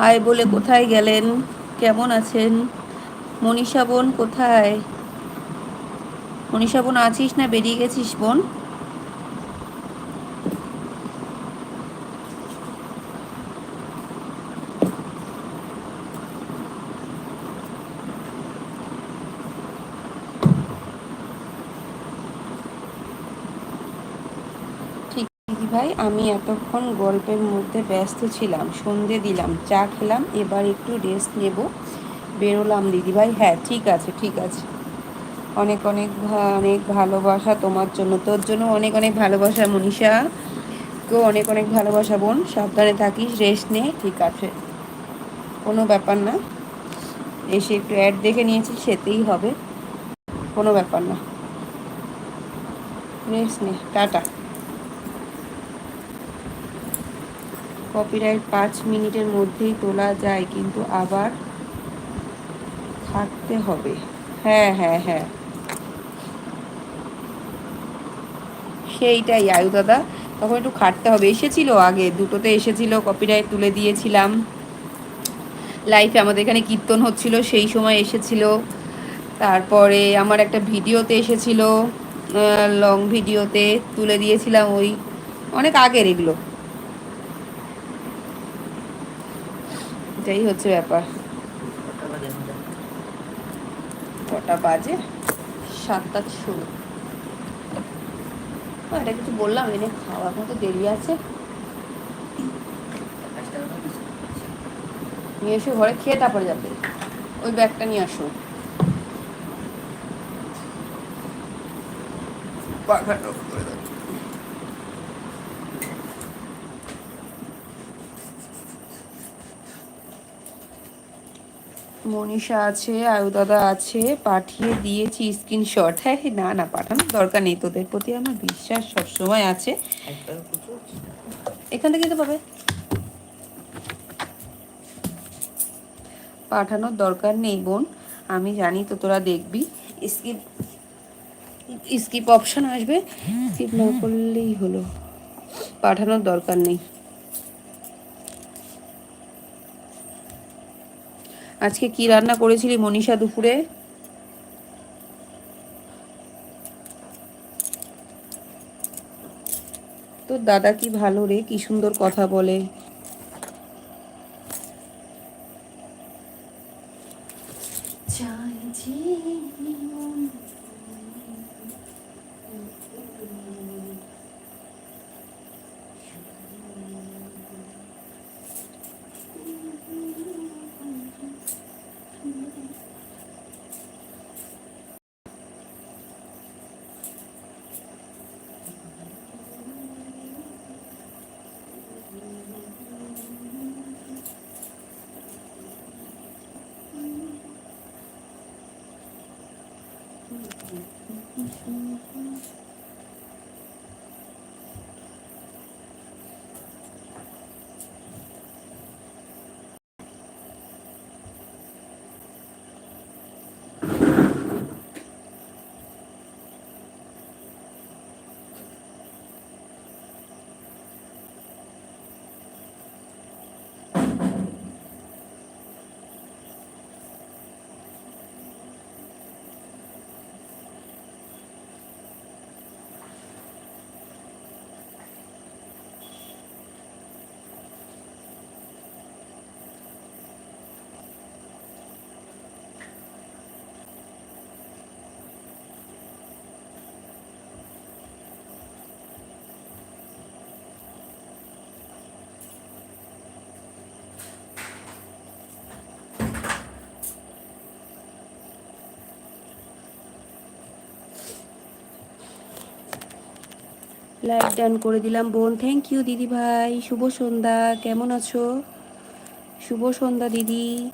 High বলে কোথায় গেলেন? কেমন আছেন? মনীষা বোন কোথায়? মনীষা বোন আছিস না? বেরিয়ে গেছিস বোন ঠিক দিদি ভাই, আমি এতক্ষণ গল্পের মধ্যে ব্যস্ত ছিলাম, সন্ধে দিলাম, চা খেলাম, এবার একটু রেস্ট নেব। বেরোলাম দিদি ভাই হ্যাঁ ঠিক আছে ঠিক আছে। অনেক অনেক অনেক ভালোবাসা তোমার জন্য, তোর জন্য অনেক অনেক ভালোবাসা মনীষা। কেউ অনেক অনেক ভালোবাসা বোন, সাবধানে থাকিস রেস্ট নে, ঠিক আছে। কোনো ব্যাপার না। এসে একটু অ্যাড দেখে নিয়েছি সেতেই হবে। কোনো ব্যাপার না। রেস্ট নে, টাটা। কপিরাইট পাঁচ মিনিটের মধ্যেই তোলা যায়, কিন্তু আবার থাকতে হবে। হ্যাঁ হ্যাঁ হ্যাঁ। সেইটাই, আয়ু দাদা। তখন একটু খাটতে হবে। এসেছিল আগে, দুটোতে এসেছিল কপিরাইট তুলে দিয়েছিলাম। লাইফে আমাদের এখানে কীর্তন হচ্ছিল, সেই সময় এসেছিল। তারপরে আমার একটা ভিডিওতে এসেছিল লং ভিডিওতে তুলে দিয়েছিলাম ওই অনেক আগের এগুলো। এটাই হচ্ছে ব্যাপার। কটা বাজে? সাতটা ষোলো এটা কিছু বললাম, এনে খাওয়া এখন তো দেরি আছে। নিয়ে এসে ঘরে, খেয়ে তারপরে যাবে। ওই ব্যাগটা নিয়ে আসো। পাখাটা করে মনীষা আছে আয়ুদাদা আছে পাঠিয়ে দিয়েছি স্ক্রিনশট হ্যাঁ হ্যাঁ, না না পাঠানোর দরকার নেই তোদের প্রতি আমার বিশ্বাস সবসময় আছে। এখান থেকে তো পাবে। পাঠানোর দরকার নেই বোন। আমি জানি তো তোরা দেখবি। স্কিপ স্কিপ অপশন আসবে। স্কিপ না করলেই হলো। পাঠানোর দরকার নেই। আজকে কি রান্না করেছিলি মনীষা দুপুরে? তোর দাদা কি ভালো রে? কি সুন্দর কথা বলে। ハハハハ。লাইক ডান করে দিলাম, বোন। থ্যাংক ইউ দিদি ভাই। শুভ সন্ধ্যা। কেমন আছো? শুভ সন্ধ্যা, দিদি।